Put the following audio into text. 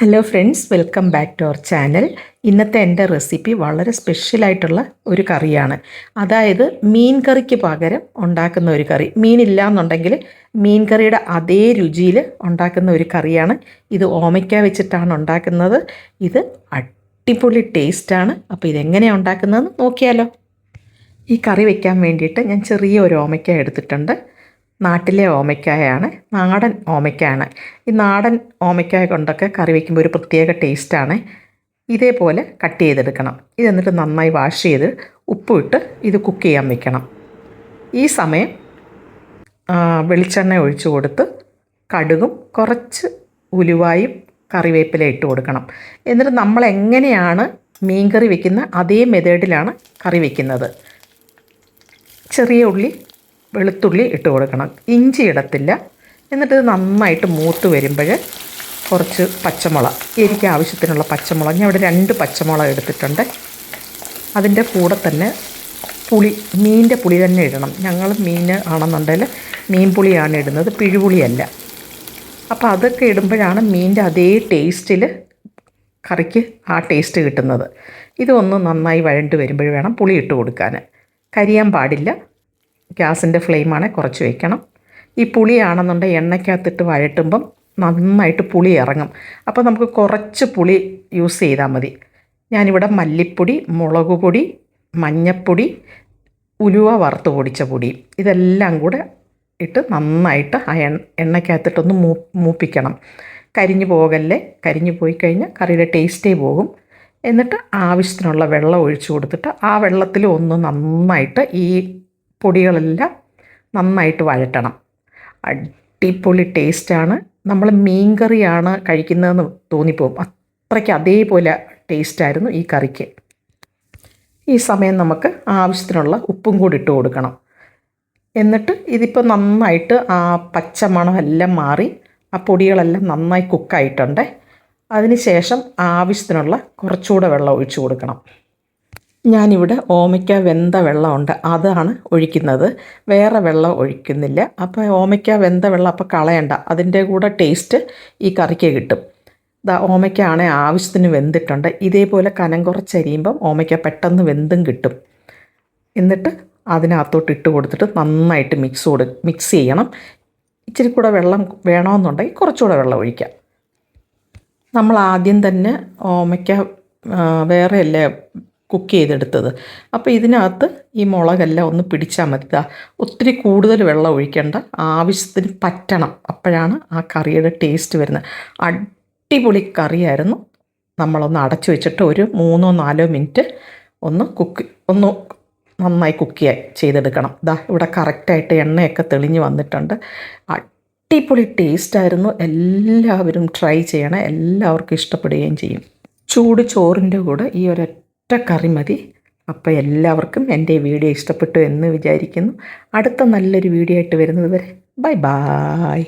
Hello friends welcome back to our channel ഇന്നത്തെ എന്റെ recipe വളരെ സ്പെഷ്യലായിട്ടുള്ള ഒരു കറിയാണ്. അതായത് മീൻ കറിക്ക് പകരം ഉണ്ടാക്കുന്ന ഒരു കറി. മീനില്ല എന്നുണ്ടെങ്കിൽ മീൻ കറിയുടെ അതേ രുചിയിൽ ഉണ്ടാക്കുന്ന ഒരു കറിയാണ്. ഇത് ഓമയ്ക്ക വെച്ചിട്ടാണ് ഉണ്ടാക്കുന്നത്. ഇത് അടിപൊളി ടേസ്റ്റാണ് അപ്പോൾ ഇതെങ്ങനെയാണ് ഉണ്ടാക്കുന്നതെന്ന് നോക്കിയാലോ. ഈ കറി വയ്ക്കാൻ വേണ്ടിയിട്ട് ഞാൻ ചെറിയ ഒരു ഓമയ്ക്ക എടുത്തിട്ടുണ്ട്. നാട്ടിലെ ഓമയ്ക്കായാണ് നാടൻ ഓമയ്ക്കാണ്. ഈ നാടൻ ഓമയ്ക്കായ കൊണ്ടൊക്കെ കറി വയ്ക്കുമ്പോൾ ഒരു പ്രത്യേക ടേസ്റ്റാണ്. ഇതേപോലെ കട്ട് ചെയ്തെടുക്കണം. ഇത് എന്നിട്ട് നന്നായി വാഷ് ചെയ്ത് ഉപ്പിട്ട് ഇത് കുക്ക് ചെയ്യാൻ വെക്കണം. ഈ സമയം വെളിച്ചെണ്ണ ഒഴിച്ചു കൊടുത്ത് കടുകും കുറച്ച് ഉലുവായും കറിവേപ്പില ഇട്ട് കൊടുക്കണം. എന്നിട്ട് നമ്മൾ എങ്ങനെയാണ് മീൻ കറി വെക്കുന്ന അതേ മെത്തേഡിലാണ് കറി വെക്കുന്നത്. ചെറിയ ഉള്ളി വെളുത്തുള്ളി ഇട്ട് കൊടുക്കണം. ഇഞ്ചി ഇടത്തില്ല. എന്നിട്ട് നന്നായിട്ട് മൂത്ത് വരുമ്പോൾ കുറച്ച് പച്ചമുളക്. എനിക്ക് ആവശ്യത്തിനുള്ള പച്ചമുളക്. ഞാൻ ഇവിടെ രണ്ട് പച്ചമുളക് എടുത്തിട്ടുണ്ട്. അതിന്റെ കൂടെ തന്നെ പുളി മീനിന്റെ പുളി തന്നെ ഇടണം. ഞങ്ങൾ മീൻ ആണെന്നുണ്ടെങ്കിൽ മീൻ പുളിയാണ് ഇടുന്നത്. പിഴുപുളിയല്ല. അപ്പോൾ അതൊക്കെ ഇടുമ്പോഴാണ് മീനിന്റെ അതേ ടേസ്റ്റിൽ കറിക്ക് ആ ടേസ്റ്റ് കിട്ടുന്നത്. ഇതൊന്ന് നന്നായി വഴണ്ട് വരുമ്പോൾ വേണം പുളി ഇട്ട് കൊടുക്കാൻ. കരിയാൻ പാടില്ല. ഗ്യാസിന്റെ ഫ്ലെയിമാണ് കുറച്ച് വയ്ക്കണം ഈ പുളിയാണെന്നുണ്ടെങ്കിൽ എണ്ണയ്ക്കകത്തിട്ട് വഴട്ടുമ്പം നന്നായിട്ട് പുളി ഇറങ്ങും. അപ്പോൾ നമുക്ക് കുറച്ച് പുളി യൂസ് ചെയ്താൽ മതി. ഞാനിവിടെ മല്ലിപ്പൊടി മുളക് പൊടി മഞ്ഞപ്പൊടി ഉലുവ വറുത്ത് പൊടിച്ച പൊടി. ഇതെല്ലാം കൂടെ ഇട്ട് നന്നായിട്ട് ആ എണ്ണ എണ്ണയ്ക്കകത്തിട്ടൊന്ന് മൂ മൂപ്പിക്കണം. കരിഞ്ഞു പോകല്ലേ? കരിഞ്ഞു പോയി കഴിഞ്ഞാൽ കറിയുടെ ടേസ്റ്റേ പോകും. എന്നിട്ട് ആവശ്യത്തിനുള്ള വെള്ളം ഒഴിച്ചു കൊടുത്തിട്ട് ആ വെള്ളത്തിൽ ഒന്ന് നന്നായിട്ട് ഈ പൊടികളെല്ലാം നന്നായിട്ട് വഴറ്റണം. അടിപൊളി ടേസ്റ്റാണ്. നമ്മൾ മീൻ കറിയാണ് കഴിക്കുന്നതെന്ന് തോന്നിപ്പോവും. അത്രയ്ക്ക് അതേപോലെ ടേസ്റ്റായിരുന്നു ഈ കറിക്ക്. ഈ സമയം നമുക്ക് ആവശ്യത്തിനുള്ള ഉപ്പും കൂടി ഇട്ട് കൊടുക്കണം. എന്നിട്ട് ഇതിപ്പോൾ നന്നായിട്ട് ആ പച്ച മാറി ആ പൊടികളെല്ലാം നന്നായി കുക്കായിട്ടുണ്ട്. അതിന് ശേഷം ആവശ്യത്തിനുള്ള കുറച്ചുകൂടെ വെള്ളം ഒഴിച്ചു കൊടുക്കണം. ഞാനിവിടെ ഓമയ്ക്ക വെന്ത വെള്ളമുണ്ട്. അതാണ് ഒഴിക്കുന്നത്. വേറെ വെള്ളം ഒഴിക്കുന്നില്ല. അപ്പോൾ ഓമയ്ക്ക വെന്ത വെള്ളം അപ്പോൾ കളയണ്ട. അതിന്റെ കൂടെ ടേസ്റ്റ് ഈ കറിക്ക് കിട്ടും. ദാ ഓമയ്ക്ക ആണെങ്കിൽ ആവശ്യത്തിന് വെന്തിട്ടുണ്ട്. ഇതേപോലെ കനം കുറച്ചരിയുമ്പം ഓമയ്ക്ക പെട്ടെന്ന് വെന്തും കിട്ടും. എന്നിട്ട് അതിനകത്തോട്ട് ഇട്ട് കൊടുത്തിട്ട് നന്നായിട്ട് മിക്സ് കൊടു മിക്സ് ചെയ്യണം. ഇച്ചിരി കൂടെ വെള്ളം വേണമെന്നുണ്ടെങ്കിൽ കുറച്ചുകൂടെ വെള്ളം ഒഴിക്കാം. നമ്മൾ ആദ്യം തന്നെ ഓമയ്ക്ക വേറെ വേറെയല്ലേ കുക്ക് ചെയ്തെടുത്തത്. അപ്പോൾ ഇതിനകത്ത് ഈ മുളകെല്ലാം ഒന്ന് പിടിച്ചാൽ മതി. ഇതാ ഒത്തിരി കൂടുതൽ വെള്ളം ഒഴിക്കേണ്ട ആവശ്യത്തിന് പറ്റണം. അപ്പോഴാണ് ആ കറിയുടെ ടേസ്റ്റ് വരുന്നത്. അടിപൊളി കറിയായിരുന്നു. നമ്മളൊന്ന് അടച്ചു വെച്ചിട്ട് ഒരു മൂന്നോ നാലോ മിനിറ്റ് ഒന്ന് കുക്ക് ഒന്ന് നന്നായി കുക്ക് ചെയ്തെടുക്കണം. ദാ ഇവിടെ കറക്റ്റായിട്ട് എണ്ണയൊക്കെ തെളിഞ്ഞ് വന്നിട്ടുണ്ട്. അടിപൊളി ടേസ്റ്റായിരുന്നു എല്ലാവരും ട്രൈ ചെയ്യണം. എല്ലാവർക്കും ഇഷ്ടപ്പെടുകയും ചെയ്യും. ചൂട് ചോറിന്റെ കൂടെ ഈ ഒരൊറ്റ കറി മതി. അപ്പോൾ എല്ലാവർക്കും എന്റെ വീഡിയോ ഇഷ്ടപ്പെട്ടു എന്ന് വിചാരിക്കുന്നു. അടുത്ത നല്ലൊരു വീഡിയോ ആയിട്ട് വരുന്നത് വരെ. Bye bye